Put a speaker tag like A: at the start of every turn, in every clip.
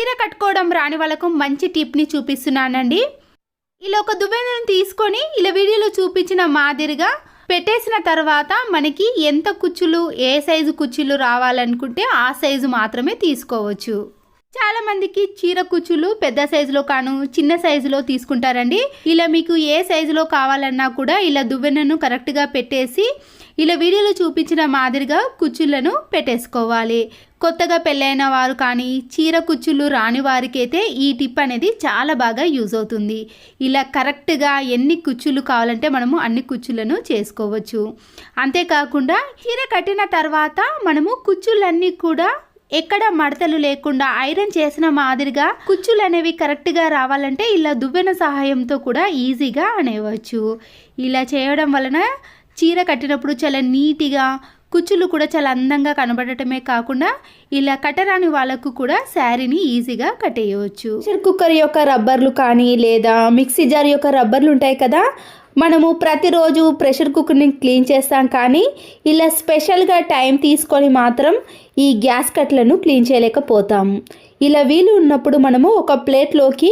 A: చీర కట్టుకోవడం రాని వాళ్ళకు మంచి టిప్ని చూపిస్తున్నానండి. ఇలా ఒక దువ్వెనను తీసుకొని ఇలా వీడియోలో చూపించిన మాదిరిగా పెట్టేసిన తర్వాత మనకి ఎంత కుచ్చులు ఏ సైజు కుచ్చులు రావాలనుకుంటే ఆ సైజు మాత్రమే తీసుకోవచ్చు. చాలామందికి చీర కుచ్చులు పెద్ద సైజులో కాను చిన్న సైజులో తీసుకుంటారండి. ఇలా మీకు ఏ సైజులో కావాలన్నా కూడా ఇలా దువ్వెనను కరెక్ట్గా పెట్టేసి ఇలా వీడియోలో చూపించిన మాదిరిగా కుచ్చులను పెట్టేసుకోవాలి. కొత్తగా పెళ్ళైన వారు కానీ చీర కుచ్చులు రాని వారికైతే ఈ టిప్ అనేది చాలా బాగా యూజ్ అవుతుంది. ఇలా కరెక్ట్గా ఎన్ని కుచ్చులు కావాలంటే మనము అన్ని కుచ్చులను చేసుకోవచ్చు. అంతేకాకుండా చీర కట్టిన తర్వాత మనము కుచ్చులన్నీ కూడా ఎక్కడ మడతలు లేకుండా ఐరన్ చేసిన మాదిరిగా కుచ్చులు అనేవి కరెక్ట్గా రావాలంటే ఇలా దువ్వెన సహాయంతో కూడా ఈజీగా అనేవచ్చు. ఇలా చేయడం వలన చీర కట్టినప్పుడు చాలా నీట్గా కుచ్చులు కూడా చాలా అందంగా కనబడటమే కాకుండా ఇలా కట్టరాని వాళ్ళకు కూడా శారీని ఈజీగా కట్టేయవచ్చు. ప్రెషర్ కుక్కర్ యొక్క రబ్బర్లు కానీ లేదా మిక్సీ జార్ యొక్క రబ్బర్లు ఉంటాయి కదా మనము ప్రతిరోజు ప్రెషర్ కుక్కర్ని క్లీన్ చేస్తాం కానీ ఇలా స్పెషల్గా టైం తీసుకొని మాత్రం ఈ గ్యాస్ కట్లను క్లీన్ చేయలేకపోతాము ఇలా వీలు ఉన్నప్పుడు మనము ఒక ప్లేట్లోకి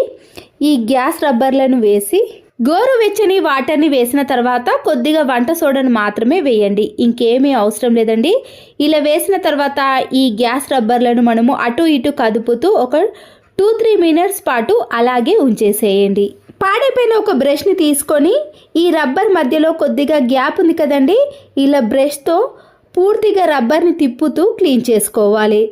A: ఈ గ్యాస్ రబ్బర్లను వేసి గోరువెచ్చని వాటర్ని వేసిన తర్వాత కొద్దిగా వంట సోడాను మాత్రమే వేయండి. ఇంకేమీ అవసరం లేదండి. ఇలా వేసిన తర్వాత ఈ గ్యాస్ రబ్బర్లను మనము అటు ఇటు కదుపుతూ ఒక టూ త్రీ మినిట్స్ పాటు అలాగే ఉంచేసేయండి. పాడైపోయిన ఒక బ్రష్ని తీసుకొని ఈ రబ్బర్ మధ్యలో కొద్దిగా గ్యాప్ ఉంది కదండి. ఇలా బ్రష్తో పూర్తిగా రబ్బర్ని తిప్పుతూ క్లీన్ చేసుకోవాలి.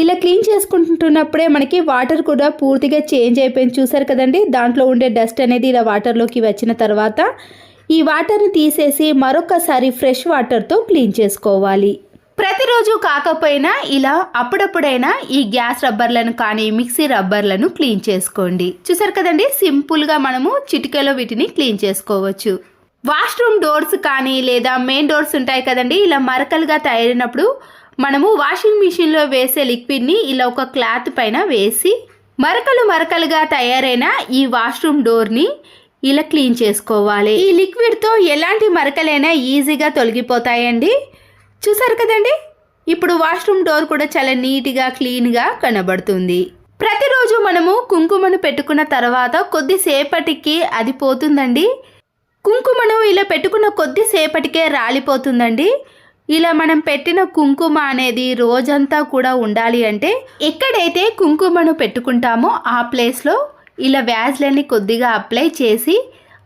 A: ఇలా క్లీన్ చేసుకుంటున్నప్పుడే మనకి వాటర్ కూడా పూర్తిగా చేంజ్ అయిపోయింది. చూసారు కదండి? దాంట్లో ఉండే డస్ట్ అనేది ఇలా వాటర్లోకి వచ్చిన తర్వాత ఈ వాటర్ని తీసేసి మరొకసారి ఫ్రెష్ వాటర్తో క్లీన్ చేసుకోవాలి. ప్రతిరోజు కాకపోయినా ఇలా అప్పుడప్పుడైనా ఈ గ్యాస్ రబ్బర్లను కానీ మిక్సీ రబ్బర్లను క్లీన్ చేసుకోండి. చూసారు కదండి? సింపుల్గా మనము చిటికలో వీటిని క్లీన్ చేసుకోవచ్చు. వాష్రూమ్ డోర్స్ కానీ లేదా మెయిన్ డోర్స్ ఉంటాయి కదండి? ఇలా మరకలుగా తయారైనప్పుడు మనము వాషింగ్ మిషన్లో వేసే లిక్విడ్ని ఇలా ఒక క్లాత్ పైన వేసి మరకలు మరకలుగా తయారైన ఈ వాష్రూమ్ డోర్ని ఇలా క్లీన్ చేసుకోవాలి. ఈ లిక్విడ్తో ఎలాంటి మరకలైనా ఈజీగా తొలగిపోతాయండి. చూసారు కదండి? ఇప్పుడు వాష్రూమ్ డోర్ కూడా చాలా నీట్గా క్లీన్గా కనబడుతుంది. ప్రతిరోజు మనము కుంకుమను పెట్టుకున్న తర్వాత కొద్దిసేపటికి అది పోతుందండి. కుంకుమను ఇలా పెట్టుకున్న కొద్దిసేపటికే రాలిపోతుందండి. ఇలా మనం పెట్టిన కుంకుమ అనేది రోజంతా కూడా ఉండాలి అంటే ఎక్కడైతే కుంకుమను పెట్టుకుంటామో ఆ ప్లేస్లో ఇలా వ్యాజ్లని కొద్దిగా అప్లై చేసి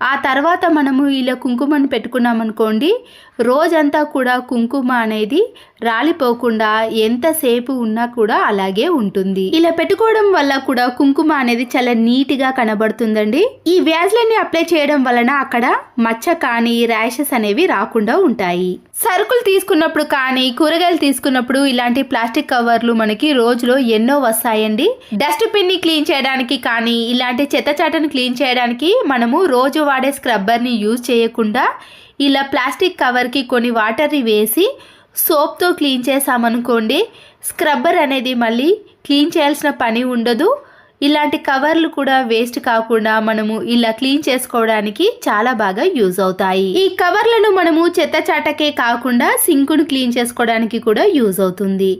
A: ఆ తర్వాత మనము ఇలా కుంకుమను పెట్టుకున్నామనుకోండి రోజంతా కూడా కుంకుమ అనేది రాలిపోకుండా ఎంతసేపు ఉన్నా కూడా అలాగే ఉంటుంది. ఇలా పెట్టుకోవడం వల్ల కూడా కుంకుమ అనేది చాలా నీట్గా కనబడుతుందండి. ఈ వ్యాజ్లన్నీ అప్లై చేయడం వలన అక్కడ మచ్చ కానీ ర్యాషెస్ అనేవి రాకుండా ఉంటాయి. సరుకులు తీసుకున్నప్పుడు కానీ కూరగాయలు తీసుకున్నప్పుడు ఇలాంటి ప్లాస్టిక్ కవర్లు మనకి రోజులో ఎన్నో వస్తాయండి. డస్ట్ పిన్ని క్లీన్ చేయడానికి కానీ ఇలాంటి చెత్త చాటను క్లీన్ చేయడానికి మనము రోజు వాడే స్క్రబ్బర్ని యూజ్ చేయకుండా ఇలా ప్లాస్టిక్ కవర్కి కొన్ని వాటర్ని వేసి సోప్తో క్లీన్ చేసామనుకోండి స్క్రబ్బర్ అనేది మళ్ళీ క్లీన్ చేయాల్సిన పని ఉండదు. ఇలాంటి కవర్లు కూడా వేస్ట్ కాకుండా మనము ఇలా క్లీన్ చేసుకోవడానికి చాలా బాగా యూజ్ అవుతాయి. ఈ కవర్లను మనము చెత్త చాటకే కాకుండా సింకును క్లీన్ చేసుకోవడానికి కూడా యూజ్ అవుతుంది.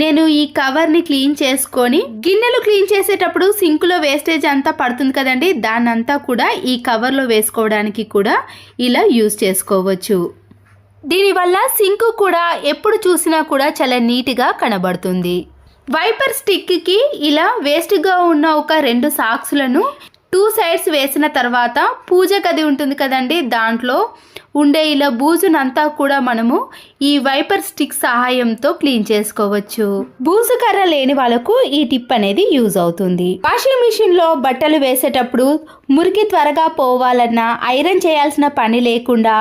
A: నేను ఈ కవర్ని క్లీన్ చేసుకొని గిన్నెలు క్లీన్ చేసేటప్పుడు సింకులో వేస్టేజ్ అంతా పడుతుంది కదండి దాన్నంతా కూడా ఈ కవర్లో వేసుకోవడానికి కూడా ఇలా యూజ్ చేసుకోవచ్చు. దీనివల్ల సింకు కూడా ఎప్పుడు చూసినా కూడా చాలా నీట్గా కనబడుతుంది. వైపర్ స్టిక్కి ఇలా వేస్ట్గా ఉన్న ఒక రెండు సాక్స్లను టూ సైడ్స్ వేసిన తర్వాత పూజ గది ఉంటుంది కదండి దాంట్లో ఉండే ఇలా బూజునంతా కూడా మనము ఈ వైపర్ స్టిక్ సహాయంతో క్లీన్ చేసుకోవచ్చు. బూజు కర్ర లేని వాళ్ళకు ఈ టిప్ అనేది యూజ్ అవుతుంది. వాషింగ్ మిషన్లో బట్టలు వేసేటప్పుడు మురికి త్వరగా పోవాలన్నా ఐరన్ చేయాల్సిన పని లేకుండా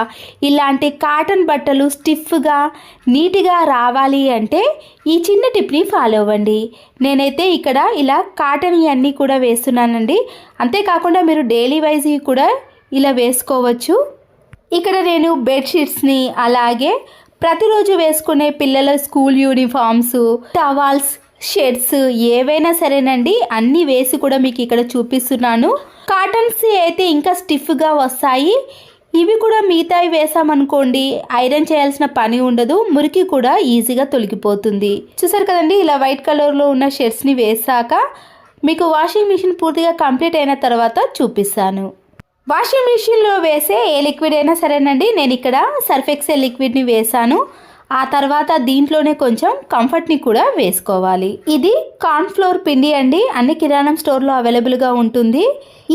A: ఇలాంటి కాటన్ బట్టలు స్టిఫ్గా నీట్గా రావాలి అంటే ఈ చిన్న టిప్ని ఫాలో అవ్వండి. నేనైతే ఇక్కడ ఇలా కాటన్ అన్నీ కూడా వేస్తున్నానండి. అంతేకాకుండా మీరు డైలీ వైజ్ కూడా ఇలా వేసుకోవచ్చు. ఇక్కడ నేను బెడ్షీట్స్ని అలాగే ప్రతిరోజు వేసుకునే పిల్లల స్కూల్ యూనిఫామ్స్ టవాల్స్ షర్ట్స్ ఏవైనా సరేనండి. అన్నీ వేసి కూడా మీకు ఇక్కడ చూపిస్తున్నాను. కాటన్స్ అయితే ఇంకా స్టిఫ్గా వస్తాయి. ఇవి కూడా మిగతాయి వేసామనుకోండి ఐరన్ చేయాల్సిన పని ఉండదు మురికి కూడా ఈజీగా తొలగిపోతుంది. చూసారు కదండి ఇలా వైట్ కలర్లో ఉన్న షర్ట్స్ని వేసాక మీకు వాషింగ్ మిషన్ పూర్తిగా కంప్లీట్ అయిన తర్వాత చూపిస్తాను. వాషింగ్ మిషన్లో వేసే ఏ లిక్విడ్ అయినా సరేనండి నేను ఇక్కడ సర్ఫ్ ఎక్సెల్ లిక్విడ్ని వేసాను ఆ తర్వాత దీంట్లోనే కొంచెం కంఫర్ట్ని కూడా వేసుకోవాలి. ఇది కార్న్ఫ్లోర్ పిండి అండి అన్ని కిరాణం స్టోర్లో అవైలబుల్గా ఉంటుంది.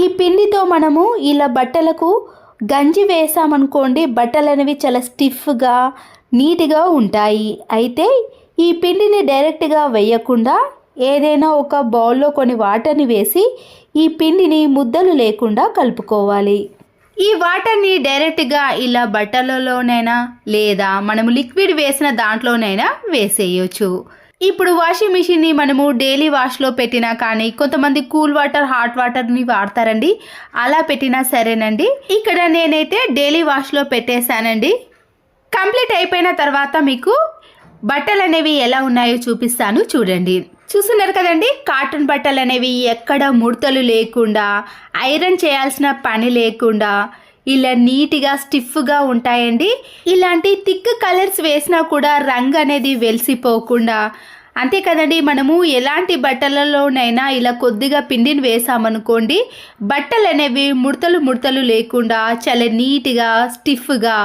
A: ఈ పిండితో మనము ఇలా బట్టలకు గంజి వేసామనుకోండి బట్టలు అనేవి చాలా స్టిఫ్గా నీట్గా ఉంటాయి. అయితే ఈ పిండిని డైరెక్ట్గా వేయకుండా ఏదైనా ఒక బౌల్లో కొన్ని వాటర్ని వేసి ఈ పిండిని ముద్దలు లేకుండా కలుపుకోవాలి. ఈ వాటర్ని డైరెక్ట్గా ఇలా బట్టలలోనైనా లేదా మనము లిక్విడ్ వేసిన దాంట్లోనైనా వేసేయచ్చు. ఇప్పుడు వాషింగ్ మిషన్ని మనము డైలీ వాష్లో పెట్టినా కానీ కొంతమంది కూల్ వాటర్ హాట్ వాటర్ని వాడతారండి. అలా పెట్టినా సరేనండి. ఇక్కడ నేనైతే డైలీ వాష్లో పెట్టేశానండి. కంప్లీట్ అయిపోయిన తర్వాత మీకు బట్టలు అనేవి ఎలా ఉన్నాయో చూపిస్తాను చూడండి. చూస్తున్నారు కదండి కాటన్ బట్టలు అనేవి ఎక్కడ ముడతలు లేకుండా ఐరన్ చేయాల్సిన పని లేకుండా ఇలా నీట్గా స్టిఫ్గా ఉంటాయండి. ఇలాంటి థిక్ కలర్స్ వేసినా కూడా రంగు అనేది వెలిసిపోకుండా అంతే కదండి మనము ఎలాంటి బట్టలలోనైనా ఇలా కొద్దిగా పిండిని వేసామనుకోండి బట్టలు అనేవి ముడతలు ముడతలు లేకుండా చాలా నీట్గా స్టిఫ్గా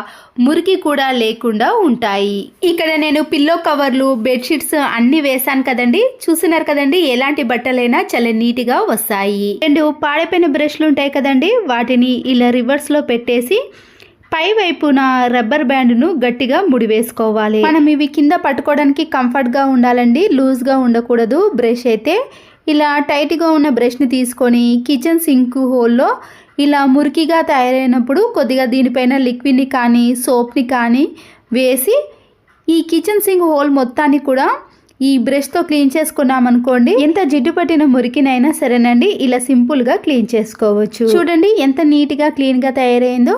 A: మురికి కూడా లేకుండా ఉంటాయి. ఇక్కడ నేను పిల్లో కవర్లు బెడ్షీట్స్ అన్ని వేసాను కదండి. చూస్తున్నారు కదండి ఎలాంటి బట్టలైనా చాలా నీట్గా వస్తాయి. రెండు పాడైపోయిన బ్రష్లు ఉంటాయి కదండి వాటిని ఇలా రివర్స్లో పెట్టేసి పై వైపున రబ్బర్ బ్యాండ్ను గట్టిగా ముడివేసుకోవాలి. మనం ఇవి కింద పట్టుకోవడానికి కంఫర్ట్గా ఉండాలండి. లూజ్గా ఉండకూడదు. బ్రష్ అయితే ఇలా టైట్గా ఉన్న బ్రష్ని తీసుకొని కిచెన్ సింక్ హోల్లో ఇలా మురికిగా తయారైనప్పుడు కొద్దిగా దీనిపైన లిక్విడ్ని కానీ సోప్ని కానీ వేసి ఈ కిచెన్ సింక్ హోల్ మొత్తాన్ని కూడా ఈ బ్రష్తో క్లీన్ చేసుకున్నాం అనుకోండి ఎంత జిడ్డు పట్టిన మురికినైనా సరేనండి. ఇలా సింపుల్గా క్లీన్ చేసుకోవచ్చు. చూడండి ఎంత నీట్గా క్లీన్గా తయారైందో.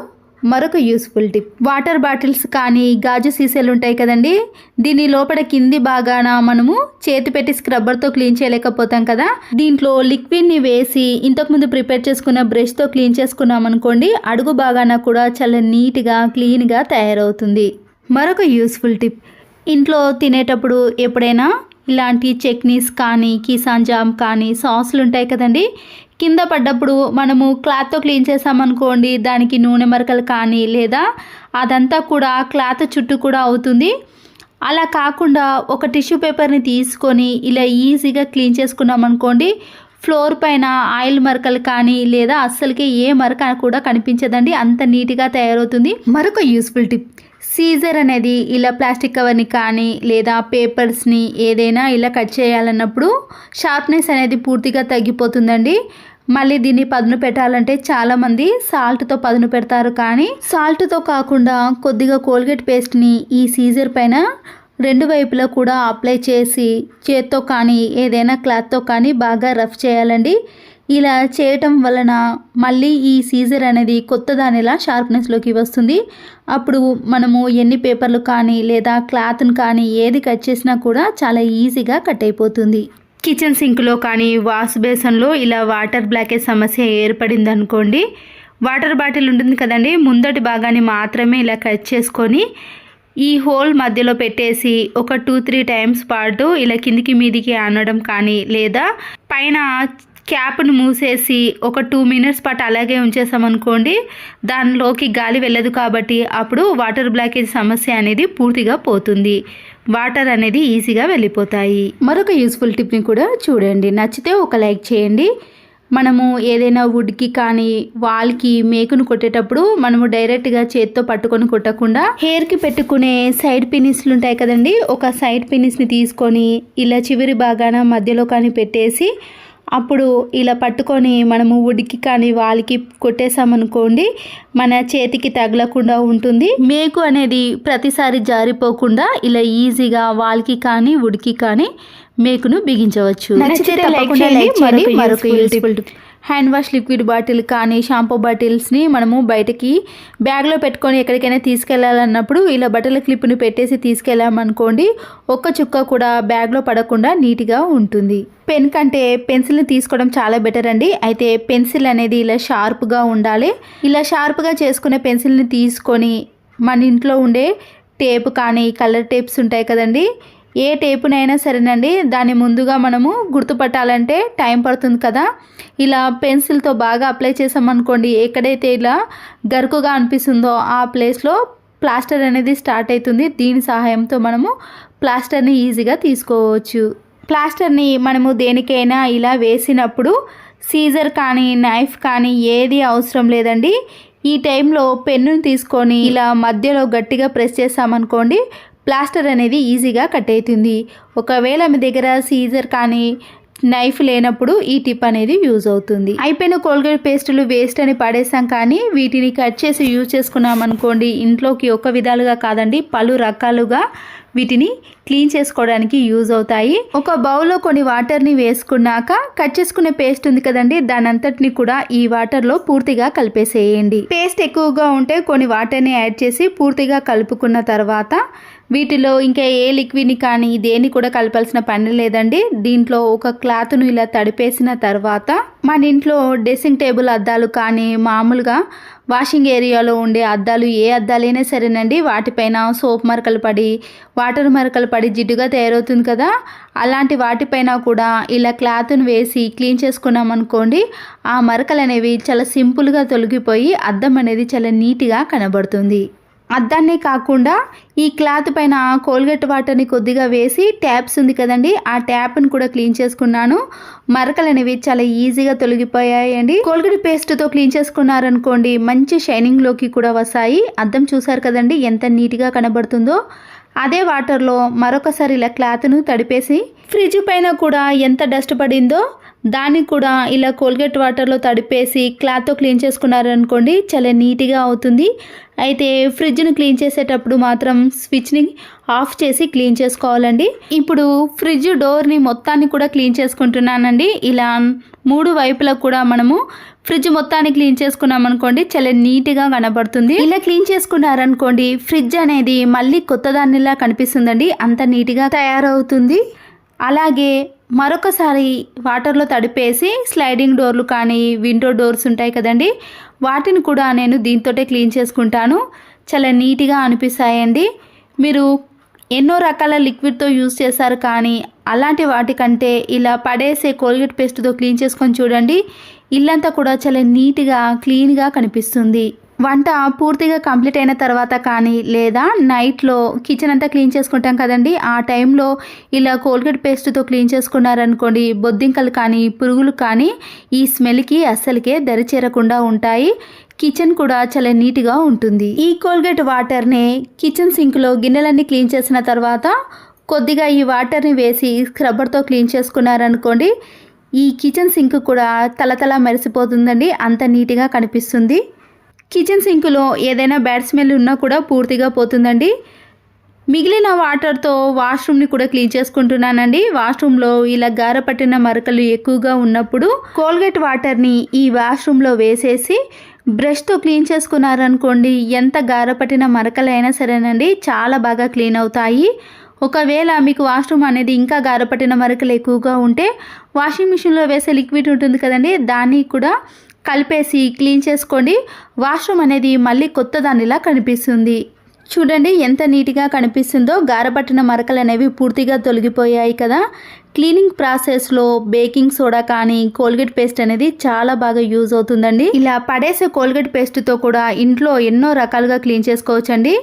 A: మరొక యూస్ఫుల్ టిప్ వాటర్ బాటిల్స్ కానీ గాజు సీసాలు ఉంటాయి కదండి? దీని లోపల కింది బాగాన మనము చేతి పెట్టి స్క్రబ్బర్తో క్లీన్ చేయలేకపోతాం కదా? దీంట్లో లిక్విడ్ని వేసి ఇంతకుముందు ప్రిపేర్ చేసుకున్న బ్రష్తో క్లీన్ చేసుకున్నాం అనుకోండి అడుగు బాగాన కూడా చాలా నీట్గా క్లీన్గా తయారవుతుంది. మరొక యూస్ఫుల్ టిప్ ఇంట్లో తినేటప్పుడు ఎప్పుడైనా ఇలాంటి చట్నీస్ కానీ కిసాన్ జామ్ కానీ సాసులు ఉంటాయి కదండి? కింద పడ్డప్పుడు మనము క్లాత్తో క్లీన్ చేసామనుకోండి దానికి నూనె మరకలు కానీ లేదా అదంతా కూడా క్లాత్ చుట్టూ కూడా అవుతుంది. అలా కాకుండా ఒక టిష్యూ పేపర్ని తీసుకొని ఇలా ఈజీగా క్లీన్ చేసుకున్నాం అనుకోండి ఫ్లోర్ పైన ఆయిల్ మరకలు కానీ లేదా అస్సలకి ఏ మరక కూడా కనిపించదండి అంత నీట్గా తయారవుతుంది. మరొక యూస్ఫుల్ టిప్ సీజర్ అనేది ఇలా ప్లాస్టిక్ కవర్ని కానీ లేదా పేపర్స్ని ఏదైనా ఇలా కట్ చేయాలన్నప్పుడు షార్ప్నెస్ అనేది పూర్తిగా తగ్గిపోతుందండి. మళ్ళీ దీన్ని పదును పెట్టాలంటే చాలామంది సాల్ట్తో పదును పెడతారు. కానీ సాల్ట్తో కాకుండా కొద్దిగా కోల్గేట్ పేస్ట్ని ఈ సీజర్ పైన రెండు వైపులా కూడా అప్లై చేసి చేత్తో కానీ ఏదైనా క్లాత్తో కానీ బాగా రఫ్ చేయాలండి. ఇలా చేయటం వలన మళ్ళీ ఈ సీజర్ అనేది కొత్త దానిలా షార్ప్నెస్లోకి వస్తుంది. అప్పుడు మనము ఎన్ని పేపర్లు కానీ లేదా క్లాత్ను కానీ ఏది కట్ చేసినా కూడా చాలా ఈజీగా కట్ అయిపోతుంది. కిచెన్ సింక్లో కానీ వాష్ బేసన్లో ఇలా వాటర్ బ్లాకేజ్ సమస్య ఏర్పడింది అనుకోండి వాటర్ బాటిల్ ఉంటుంది కదండి ముందటి భాగాన్ని మాత్రమే ఇలా కట్ చేసుకొని ఈ హోల్ మధ్యలో పెట్టేసి ఒక టూ త్రీ టైమ్స్ పాటు ఇలా కిందికి మీదికి అనడం కానీ లేదా పైన క్యాప్ను మూసేసి ఒక టూ మినిట్స్ పాటు అలాగే ఉంచేసామనుకోండి దానిలోకి గాలి వెళ్ళదు కాబట్టి అప్పుడు వాటర్ బ్లాకేజ్ సమస్య అనేది పూర్తిగా పోతుంది. వాటర్ అనేది ఈజీగా వెళ్ళిపోతాయి. మరొక యూస్ఫుల్ టిప్ని కూడా చూడండి. నచ్చితే ఒక లైక్ చేయండి. మనము ఏదైనా వుడ్కి కానీ వాల్కి మేకును కొట్టేటప్పుడు మనము డైరెక్ట్గా చేత్తో పట్టుకొని కొట్టకుండా హెయిర్కి పెట్టుకునే సైడ్ పినిస్లు ఉంటాయి కదండి. ఒక సైడ్ పినిస్ని తీసుకొని ఇలా చివరి భాగాన మధ్యలో కానీ పెట్టేసి అప్పుడు ఇలా పట్టుకొని మనము వుడ్కి కానీ వాల్కి కొట్టేసామనుకోండి మన చేతికి తగలకుండా ఉంటుంది. మేకు అనేది ప్రతిసారి జారిపోకుండా ఇలా ఈజీగా వాల్కి కానీ వుడ్కి కానీ మేకును బిగించవచ్చు. నచ్చితే తప్పకుండా లైక్ చేయండి. మరొక useful hand wash liquid bottle కానీ షాంపూ బాటిల్స్ని మనము బయటకి బ్యాగ్లో పెట్టుకొని ఎక్కడికైనా తీసుకెళ్ళాలన్నప్పుడు ఇలా బట్టల క్లిప్ని పెట్టేసి తీసుకెళ్ళామనుకోండి ఒక్క చుక్క కూడా బ్యాగ్లో పడకుండా నీట్గా ఉంటుంది. పెన్ కంటే పెన్సిల్ని తీసుకోవడం చాలా బెటర్ అండి. అయితే పెన్సిల్ అనేది ఇలా షార్ప్గా ఉండాలి. ఇలా షార్ప్గా చేసుకునే పెన్సిల్ని తీసుకొని మన ఇంట్లో ఉండే టేప్ కానీ కలర్ టేప్స్ ఉంటాయి కదండి ఏ టేపునైనా సరేనండి. దాన్ని ముందుగా మనము గుర్తుపట్టాలంటే టైం పడుతుంది కదా. ఇలా పెన్సిల్తో బాగా అప్లై చేసామనుకోండి ఎక్కడైతే ఇలా గరుకుగా అనిపిస్తుందో ఆ ప్లేస్లో ప్లాస్టర్ అనేది స్టార్ట్ అవుతుంది. దీని సహాయంతో మనము ప్లాస్టర్ని ఈజీగా తీసుకోవచ్చు. ప్లాస్టర్ని మనము దేనికైనా ఇలా వేసినప్పుడు సీజర్ కానీ నైఫ్ కానీ ఏది అవసరం లేదండి. ఈ టైంలో పెన్నుని తీసుకొని ఇలా మధ్యలో గట్టిగా ప్రెస్ చేసామనుకోండి ప్లాస్టర్ అనేది ఈజీగా కట్ అవుతుంది. ఒకవేళ మీ దగ్గర సీజర్ కానీ నైఫ్ లేనప్పుడు ఈ టిప్ అనేది యూజ్ అవుతుంది. అయిపోయిన కోల్గేట్ పేస్టులు వేస్ట్ అని పడేసాం కానీ వీటిని కట్ చేసి యూజ్ చేసుకున్నాం అనుకోండి ఇంట్లోకి ఒక విధాలుగా కాదండి పలు రకాలుగా వీటిని క్లీన్ చేసుకోవడానికి యూజ్ అవుతాయి. ఒక బౌల్లో కొన్ని వాటర్ని వేసుకున్నాక కట్ చేసుకునే పేస్ట్ ఉంది కదండి దాని అంతటిని కూడా ఈ వాటర్లో పూర్తిగా కలిపేసేయండి. పేస్ట్ ఎక్కువగా ఉంటే కొన్ని వాటర్ని యాడ్ చేసి పూర్తిగా కలుపుకున్న తర్వాత వీటిలో ఇంకా ఏ లిక్విడ్ని కానీ దేన్ని కూడా కలపాల్సిన పని లేదండి. దీంట్లో ఒక క్లాత్ను ఇలా తడిపేసిన తర్వాత మన ఇంట్లో డ్రెస్సింగ్ టేబుల్ అద్దాలు కానీ మామూలుగా వాషింగ్ ఏరియాలో ఉండే అద్దాలు ఏ అద్దాలైనా సరేనండి. వాటిపైన సోప్ మరకలు పడి వాటర్ మరకలు పడి జిడ్డుగా తయారవుతుంది కదా. అలాంటి వాటిపైన కూడా ఇలా క్లాత్ను వేసి క్లీన్ చేసుకున్నాం అనుకోండి ఆ మరకలు అనేవి చాలా సింపుల్గా తొలగిపోయి అద్దం అనేది చాలా నీట్గా కనబడుతుంది. అద్దాన్నే కాకుండా ఈ క్లాత్ పైన కోల్గేట్ వాటర్ని కొద్దిగా వేసి ట్యాప్స్ ఉంది కదండి ఆ ట్యాప్ని కూడా క్లీన్ చేసుకున్నాను. మరకలు అనేవి చాలా ఈజీగా తొలగిపోయాయండి. కోల్గేట్ పేస్ట్తో క్లీన్ చేసుకున్నారనుకోండి మంచి షైనింగ్లోకి కూడా వస్తాయి. అద్దం చూసారు కదండి ఎంత నీట్గా కనబడుతుందో. అదే వాటర్లో మరొకసారి ఇలా క్లాత్ను తడిపేసి ఫ్రిడ్జ్ పైన కూడా ఎంత డస్ట్ పడిందో దాన్ని కూడా ఇలా కోల్గేట్ వాటర్లో తడిపేసి క్లాత్తో క్లీన్ చేసుకున్నారనుకోండి చాలా నీట్గా అవుతుంది. అయితే ఫ్రిడ్జ్ను క్లీన్ చేసేటప్పుడు మాత్రం స్విచ్ని ఆఫ్ చేసి క్లీన్ చేసుకోవాలండి. ఇప్పుడు ఫ్రిడ్జ్ డోర్ని మొత్తాన్ని కూడా క్లీన్ చేసుకుంటున్నానండి. ఇలా మూడు వైపులకు కూడా మనము ఫ్రిడ్జ్ మొత్తాన్ని క్లీన్ చేసుకున్నాం అనుకోండి చాలా నీట్గా కనబడుతుంది. ఇలా క్లీన్ చేసుకున్నారనుకోండి ఫ్రిడ్జ్ అనేది మళ్ళీ కొత్త దానిలా కనిపిస్తుందండి అంత నీట్గా తయారవుతుంది. అలాగే మరొకసారి వాటర్లో తడిపేసి స్లైడింగ్ డోర్లు కానీ విండో డోర్స్ ఉంటాయి కదండి వాటిని కూడా నేను దీంతోటే క్లీన్ చేసుకుంటాను. చాలా నీట్గా అనిపిస్తాయండి. మీరు ఎన్నో రకాల లిక్విడ్తో యూజ్ చేశారు కానీ అలాంటి వాటికంటే ఇలా పడేసే కోల్గేట్ పేస్ట్తో క్లీన్ చేసుకొని చూడండి ఇల్లంతా కూడా చాలా నీట్గా క్లీన్గా కనిపిస్తుంది. వంట పూర్తిగా కంప్లీట్ అయిన తర్వాత కానీ లేదా నైట్లో కిచెన్ అంతా క్లీన్ చేసుకుంటాం కదండి ఆ టైంలో ఇలా కోల్గేట్ పేస్ట్తో క్లీన్ చేసుకున్నారనుకోండి బొద్దింకలు కానీ పురుగులు కానీ ఈ స్మెల్కి అస్సలకే దరిచేరకుండా ఉంటాయి. కిచెన్ కూడా చాలా నీట్గా ఉంటుంది. ఈ కోల్గేట్ వాటర్ని కిచెన్ సింక్లో గిన్నెలన్నీ క్లీన్ చేసిన తర్వాత కొద్దిగా ఈ వాటర్ని వేసి స్క్రబ్బర్తో క్లీన్ చేసుకున్నారనుకోండి ఈ కిచెన్ సింక్ కూడా తలతల మెరిసిపోతుందండి. అంత నీట్గా కనిపిస్తుంది. కిచెన్ సింకులో ఏదైనా బ్యాడ్ స్మెల్ ఉన్నా కూడా పూర్తిగా పోతుందండి. మిగిలిన వాటర్తో వాష్రూమ్ని కూడా క్లీన్ చేసుకుంటున్నానండి. వాష్రూమ్లో ఇలా గార పట్టిన మరకలు ఎక్కువగా ఉన్నప్పుడు కోల్గేట్ వాటర్ని ఈ వాష్రూమ్లో వేసేసి బ్రష్తో క్లీన్ చేసుకున్నారనుకోండి ఎంత గార పట్టిన మరకలైనా సరేనండి చాలా బాగా క్లీన్ అవుతాయి. ఒకవేళ మీకు వాష్రూమ్ అనేది ఇంకా గారపట్టిన మరకలు ఎక్కువగా ఉంటే వాషింగ్ మిషన్లో వేసే లిక్విడ్ ఉంటుంది కదండి దాన్ని కూడా కలిపేసి క్లీన్ చేసుకోండి. వాష్రూమ్ అనేది మళ్ళీ కొత్త దానిలా కనిపిస్తుంది. చూడండి ఎంత నీట్గా కనిపిస్తుందో. గారపట్టిన మరకలు అనేవి పూర్తిగా తొలగిపోయాయి కదా. క్లీనింగ్ ప్రాసెస్లో బేకింగ్ సోడా కానీ కోల్గేట్ పేస్ట్ అనేది చాలా బాగా యూజ్ అవుతుందండి. ఇలా పడేసే కోల్గేట్ పేస్ట్తో కూడా ఇంట్లో ఎన్నో రకాలుగా క్లీన్ చేసుకోవచ్చండి.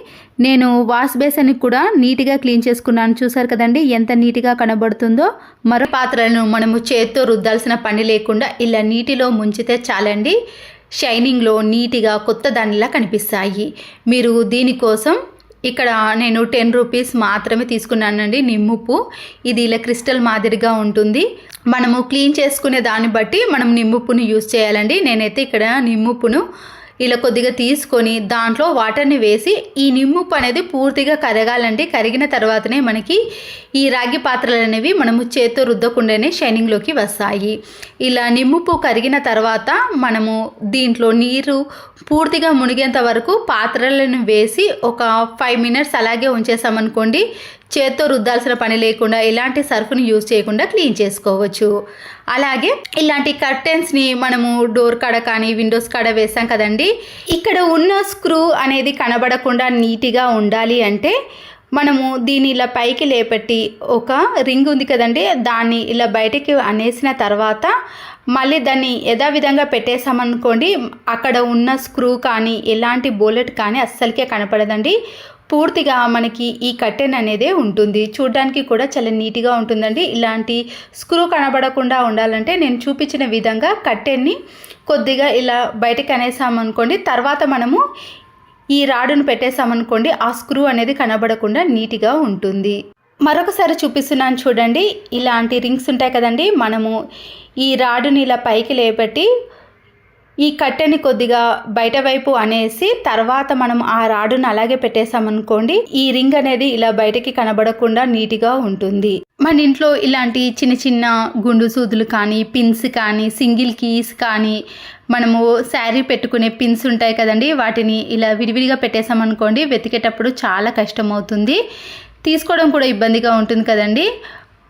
A: నేను వాష్ బేసిన్ కూడా నీట్గా క్లీన్ చేసుకున్నాను. చూసారు కదండి ఎంత నీట్గా కనబడుతుందో. మరో పాత్రలను మనము చేత్తో రుద్దాల్సిన పని లేకుండా ఇలా నీటిలో ముంచితే చాలండి. షైనింగ్లో నీట్గా కొత్త దానిలా కనిపిస్తాయి. మీరు దీనికోసం ఇక్కడ నేను టెన్ రూపీస్ మాత్రమే తీసుకున్నానండి నిమ్ముప్పు ఇది ఇలా క్రిస్టల్ మాదిరిగా ఉంటుంది. మనము క్లీన్ చేసుకునే దాన్ని బట్టి మనం నిమ్ముప్పును యూస్ చేయాలండి. నేనైతే ఇక్కడ నిమ్ముప్పును ఇలా కొద్దిగా తీసుకొని దాంట్లో వాటర్ని వేసి ఈ నిమ్ముప్పు అనేది పూర్తిగా కరగాలండి కరిగిన తర్వాతనే మనకి ఈ రాగి పాత్రలు అనేవి మనము చేత్తో రుద్దకుండానే షైనింగ్లోకి వస్తాయి. ఇలా నిమ్ముప్పు కరిగిన తర్వాత మనము దీంట్లో నీరు పూర్తిగా మునిగేంత వరకు పాత్రలను వేసి ఒక ఫైవ్ మినిట్స్ అలాగే ఉంచేసామనుకోండి చేత్తో రుద్దాల్సిన పని లేకుండా ఎలాంటి సర్ఫ్ని యూజ్ చేయకుండా క్లీన్ చేసుకోవచ్చు. అలాగే ఇలాంటి కర్టెన్స్ని మనము డోర్ కాడ కానీ విండోస్ కాడ వేసాం కదండి ఇక్కడ ఉన్న స్క్రూ అనేది కనబడకుండా నీట్గా ఉండాలి అంటే మనము దీన్ని ఇలా పైకి లేపెట్టి ఒక రింగ్ ఉంది కదండి దాన్ని ఇలా బయటికి అనేసిన తర్వాత మళ్ళీ దాన్ని యథావిధంగా పెట్టేసామనుకోండి అక్కడ ఉన్న స్క్రూ కానీ ఎలాంటి బోలెట్ కానీ అస్సలకే కనపడదండి. పూర్తిగా మనకి ఈ కట్టెన్ అనేదే ఉంటుంది. చూడడానికి కూడా చాలా నీట్గా ఉంటుందండి. ఇలాంటి స్క్రూ కనబడకుండా ఉండాలంటే నేను చూపించిన విధంగా కట్టెన్ని కొద్దిగా ఇలా బయటకు అనేసామనుకోండి తర్వాత మనము ఈ రాడును పెట్టేసామనుకోండి ఆ స్క్రూ అనేది కనబడకుండా నీట్గా ఉంటుంది. మరొకసారి చూపిస్తున్నాను చూడండి. ఇలాంటి రింగ్స్ ఉంటాయి కదండి. మనము ఈ రాడుని ఇలా పైకి లేపెట్టి ఈ కట్టెని కొద్దిగా బయట వైపు అనేసి తర్వాత మనం ఆ రాడును అలాగే పెట్టేసామనుకోండి ఈ రింగ్ అనేది ఇలా బయటకి కనబడకుండా నీట్గా ఉంటుంది. మన ఇంట్లో ఇలాంటి చిన్న చిన్న గుండు సూదులు కానీ పిన్స్ కానీ సింగిల్ కీస్ కానీ మనము శారీ పెట్టుకునే పిన్స్ ఉంటాయి కదండి వాటిని ఇలా విడివిడిగా పెట్టేసామనుకోండి వెతికేటప్పుడు చాలా కష్టం అవుతుంది తీసుకోవడం కూడా ఇబ్బందిగా ఉంటుంది కదండి.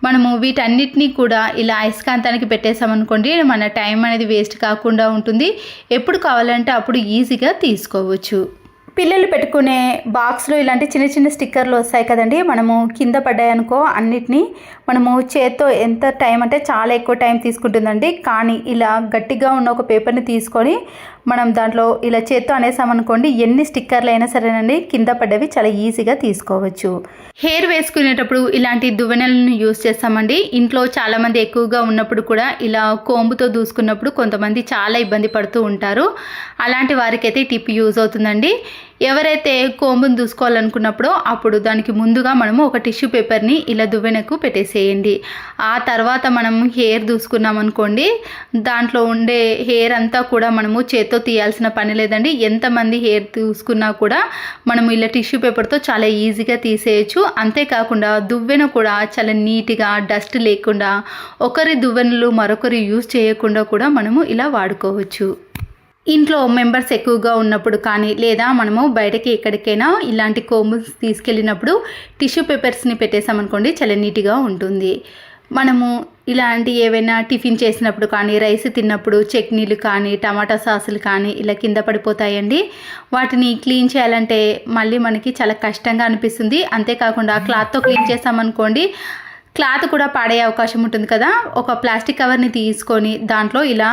A: మనము వీటన్నిటినీ కూడా ఇలా అయస్కాంతానికి పెట్టేసామనుకోండి మన టైం అనేది వేస్ట్ కాకుండా ఉంటుంది. ఎప్పుడు కావాలంటే అప్పుడు ఈజీగా తీసుకోవచ్చు. పిల్లలు పెట్టుకునే బాక్స్లో ఇలాంటి చిన్న చిన్న స్టిక్కర్లు వస్తాయి కదండి మనము కింద పడ్డాయనుకో అన్నిటినీ మనము చేత్తో ఎంత టైం అంటే చాలా ఎక్కువ టైం తీసుకుంటుందండి. కానీ ఇలా గట్టిగా ఉన్న ఒక పేపర్ని తీసుకొని మనం దాంట్లో ఇలా చేత్తో అనేసామనుకోండి ఎన్ని స్టిక్కర్లు అయినా సరేనండి కింద పడ్డవి చాలా ఈజీగా తీసుకోవచ్చు. హెయిర్ వేసుకునేటప్పుడు ఇలాంటి దువ్వెనలను యూస్ చేస్తామండి. ఇంట్లో చాలామంది ఎక్కువగా ఉన్నప్పుడు కూడా ఇలా కోంబుతో దూసుకున్నప్పుడు కొంతమంది చాలా ఇబ్బంది పడుతూ ఉంటారు. అలాంటి వారికైతే టిప్ యూజ్ అవుతుందండి. ఎవరైతే కోంబును దూసుకోవాలనుకున్నప్పుడో అప్పుడు దానికి ముందుగా మనము ఒక టిష్యూ పేపర్ని ఇలా దువ్వెనకు పెట్టేసేయండి. ఆ తర్వాత మనం హెయిర్ దూసుకున్నాం అనుకోండి దాంట్లో ఉండే హెయిర్ అంతా కూడా మనము చేత్తో తీయాల్సిన పని లేదండి. ఎంతమంది హెయిర్ దూసుకున్నా కూడా మనము ఇలా టిష్యూ పేపర్తో చాలా ఈజీగా తీసేయచ్చు. అంతేకాకుండా దువ్వెన కూడా చాలా నీట్గా డస్ట్ లేకుండా ఒకరి దువ్వెనలు మరొకరు యూజ్ చేయకుండా కూడా మనము ఇలా వాడుకోవచ్చు. ఇంట్లో మెంబర్స్ ఎక్కువగా ఉన్నప్పుడు కానీ లేదా మనము బయటకి ఎక్కడికైనా ఇలాంటి కోమ్స్ తీసుకెళ్ళినప్పుడు టిష్యూ పేపర్స్ని పెట్టేసామనుకోండి చాలా నీట్గా ఉంటుంది. మనము ఇలాంటి ఏవైనా టిఫిన్ చేసినప్పుడు కానీ రైస్ తిన్నప్పుడు చట్నీలు కానీ టమాటా సాసులు కానీ ఇలా కింద పడిపోతాయండి. వాటిని క్లీన్ చేయాలంటే మళ్ళీ మనకి చాలా కష్టంగా అనిపిస్తుంది. అంతేకాకుండా క్లాత్తో క్లీన్ చేసామనుకోండి క్లాత్ కూడా పాడే అవకాశం ఉంటుంది కదా. ఒక ప్లాస్టిక్ కవర్ని తీసుకొని దాంట్లో ఇలా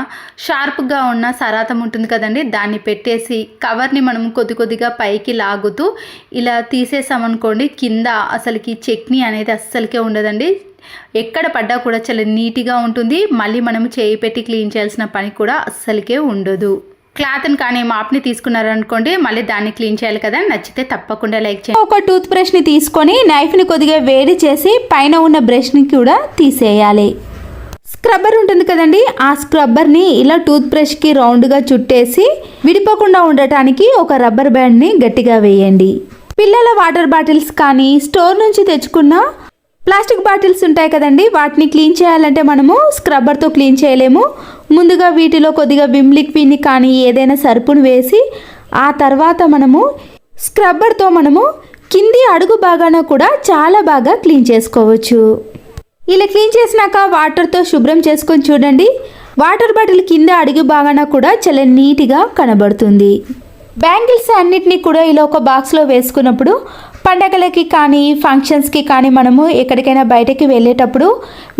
A: షార్ప్గా ఉన్న సరాతం ఉంటుంది కదండి. దాన్ని పెట్టేసి కవర్ని మనం కొద్ది కొద్దిగా పైకి లాగుతూ ఇలా తీసేసామనుకోండి కింద అసలుకి చట్నీ అనేది అస్సలకే ఉండదండి. ఎక్కడ పడ్డా కూడా చాలా నీట్గా ఉంటుంది. మళ్ళీ మనం చేయి పెట్టి క్లీన్ చేయాల్సిన పని కూడా అస్సలకే ఉండదు. క్లాత్ని కానీ మాప్ని తీసుకున్నారనుకోండి మళ్ళీ దాన్ని క్లీన్ చేయాలి కదా నచ్చితే తప్పకుండా లైక్ చేయండి. ఒక టూత్ బ్రష్ని తీసుకొని నైఫ్ని కొద్దిగా వేడి చేసి పైన ఉన్న బ్రష్ని కూడా తీసేయాలి. స్క్రబ్బర్ ఉంటుంది కదండి ఆ స్క్రబ్బర్ని ఇలా టూత్ బ్రష్కి రౌండ్గా చుట్టేసి విడిపోకుండా ఉండటానికి ఒక రబ్బర్ బ్యాండ్ని గట్టిగా వేయండి. పిల్లల వాటర్ బాటిల్స్ కానీ స్టోర్ నుంచి తెచ్చుకున్న ప్లాస్టిక్ బాటిల్స్ ఉంటాయి కదండి వాటిని క్లీన్ చేయాలంటే మనము స్క్రబ్బర్తో క్లీన్ చేయలేము. ముందుగా వీటిలో కొద్దిగా విమ్ లిక్విడ్ని కానీ ఏదైనా సరుపును వేసి ఆ తర్వాత మనము స్క్రబ్బర్తో మనము కింది అడుగు భాగాన కూడా చాలా బాగా క్లీన్ చేసుకోవచ్చు. ఇలా క్లీన్ చేసినాక వాటర్తో శుభ్రం చేసుకొని చూడండి. వాటర్ బాటిల్ కింద అడుగు భాగాన కూడా చాలా నీట్గా కనబడుతుంది. బ్యాంగిల్స్ అన్నిటినీ కూడా ఇలా ఒక బాక్స్లో వేసుకున్నప్పుడు పండగలకి కానీ ఫంక్షన్స్కి కానీ మనము ఎక్కడికైనా బయటకి వెళ్ళేటప్పుడు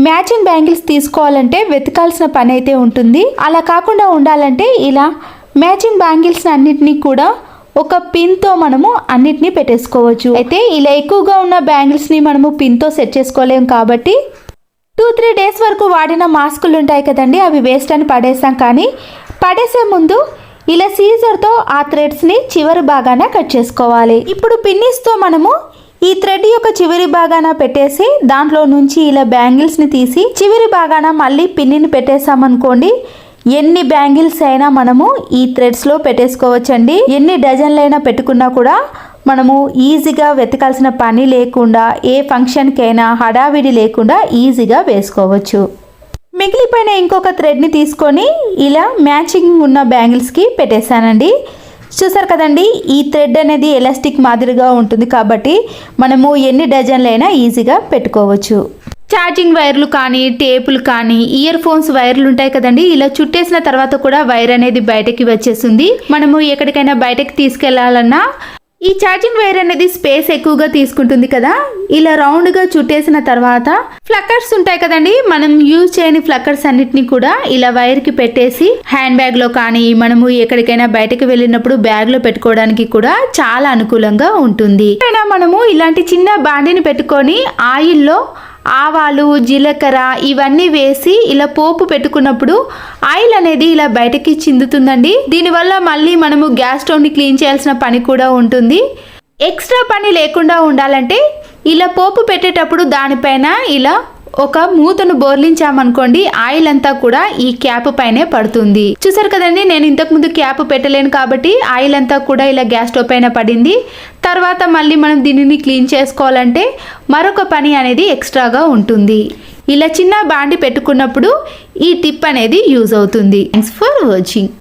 A: మ్యాచింగ్ బ్యాంగిల్స్ తీసుకోవాలంటే వెతకాల్సిన పని అయితే ఉంటుంది. అలా కాకుండా ఉండాలంటే ఇలా మ్యాచింగ్ బ్యాంగిల్స్ అన్నిటినీ కూడా ఒక పిన్తో మనము అన్నిటినీ పెట్టేసుకోవచ్చు. అయితే ఇలా ఎక్కువగా ఉన్న బ్యాంగిల్స్ని మనము పిన్తో సెట్ చేసుకోలేం కాబట్టి టూ త్రీ డేస్ వరకు వాడిన మాస్కులు ఉంటాయి కదండి అవి వేస్ట్ అని పడేసాం. కానీ పడేసే ముందు ఇలా సీజర్తో ఆ థ్రెడ్స్ని చివరి భాగాన కట్ చేసుకోవాలి. ఇప్పుడు పిన్నిస్తో మనము ఈ థ్రెడ్ యొక్క చివరి భాగాన పెట్టేసి దాంట్లో నుంచి ఇలా బ్యాంగిల్స్ని తీసి చివరి భాగాన మళ్ళీ పిన్నిని పెట్టేసామనుకోండి ఎన్ని బ్యాంగిల్స్ అయినా మనము ఈ థ్రెడ్స్లో పెట్టేసుకోవచ్చండి. ఎన్ని డజన్లైనా పెట్టుకున్నా కూడా మనము ఈజీగా వెతకాల్సిన పని లేకుండా ఏ ఫంక్షన్కైనా హడావిడి లేకుండా ఈజీగా వేసుకోవచ్చు. మిగిలిపోయిన ఇంకొక థ్రెడ్ని తీసుకొని ఇలా మ్యాచింగ్ ఉన్న బ్యాంగిల్స్కి పెట్టేశానండి. చూసారు కదండి ఈ థ్రెడ్ అనేది ఎలాస్టిక్ మాదిరిగా ఉంటుంది కాబట్టి మనము ఎన్ని డజన్లైనా ఈజీగా పెట్టుకోవచ్చు. ఛార్జింగ్ వైర్లు కానీ టేపులు కానీ ఇయర్ ఫోన్స్ వైర్లు ఉంటాయి కదండి. ఇలా చుట్టేసిన తర్వాత కూడా వైర్ అనేది బయటకి వచ్చేస్తుంది. మనము ఎక్కడికైనా బయటకి తీసుకెళ్ళాలన్నా ఈ ఛార్జింగ్ వైర్ అనేది స్పేస్ ఎక్కువగా తీసుకుంటుంది కదా? ఇలా రౌండ్గా చుట్టేసిన తర్వాత ఫ్లక్కర్స్ ఉంటాయి కదండి? మనం యూజ్ చేయని ఫ్లక్కర్స్ అన్నిటిని కూడా ఇలా వైర్కి పెట్టేసి హ్యాండ్ బ్యాగ్లో కానీ మనము ఎక్కడికైనా బయటకు వెళ్ళినప్పుడు బ్యాగ్లో పెట్టుకోవడానికి కూడా చాలా అనుకూలంగా ఉంటుంది. మనము ఇలాంటి చిన్న బాండిని పెట్టుకొని ఆయిల్లో ఆవాలు జీలకర్ర ఇవన్నీ వేసి ఇలా పోపు పెట్టుకున్నప్పుడు ఆయిల్ అనేది ఇలా బయటకి చిందుతుందండి. దీనివల్ల మళ్ళీ మనము గ్యాస్ స్టవ్ని క్లీన్ చేయాల్సిన పని కూడా ఉంటుంది. ఎక్స్ట్రా పని లేకుండా ఉండాలంటే ఇలా పోపు పెట్టేటప్పుడు దానిపైన ఇలా ఒక మూతను బోర్లించామనుకోండి ఆయిల్ అంతా కూడా ఈ క్యాప్ పైనే పడుతుంది. చూసారు కదండి నేను ఇంతకు ముందు క్యాప్ పెట్టలేను కాబట్టి ఆయిల్ అంతా కూడా ఇలా గ్యాస్ స్టవ్ పైన పడింది. తర్వాత మళ్ళీ మనం దీనిని క్లీన్ చేసుకోవాలంటే మరొక పని అనేది ఎక్స్ట్రాగా ఉంటుంది. ఇలా చిన్న బాండి పెట్టుకున్నప్పుడు ఈ టిప్ అనేది యూజ్ అవుతుంది. Thanks for watching